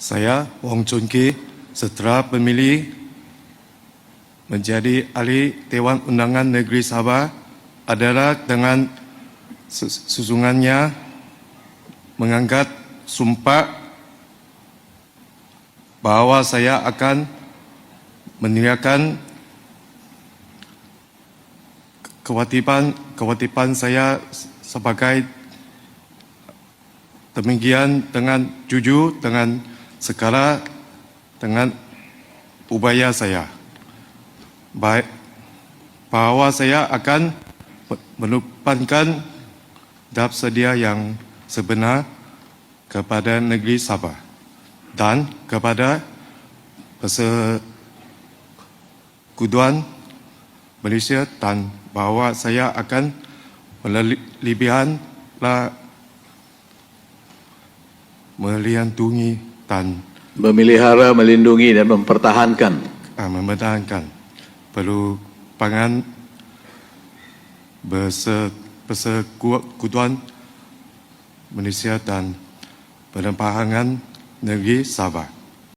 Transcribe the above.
Saya Wong Chun Ki setelah pemilih menjadi ahli Dewan Undangan Negeri Sabah adalah dengan sus- susungannya mengangkat sumpah bahawa saya akan meninggalkan kewajiban kewajiban saya sebagai demikian dengan jujur dengan segala dengan upaya saya. Baik bahawa saya akan menupankan dap sedia yang sebenar kepada negeri Sabah dan kepada persekutuan Malaysia dan bahawa saya akan melebihkanlah melindungi dan memelihara, melindungi dan mempertahankan. Uh, mempertahankan. Perubahan berse- persekutuan Malaysia dan penerbangan negeri Sabah.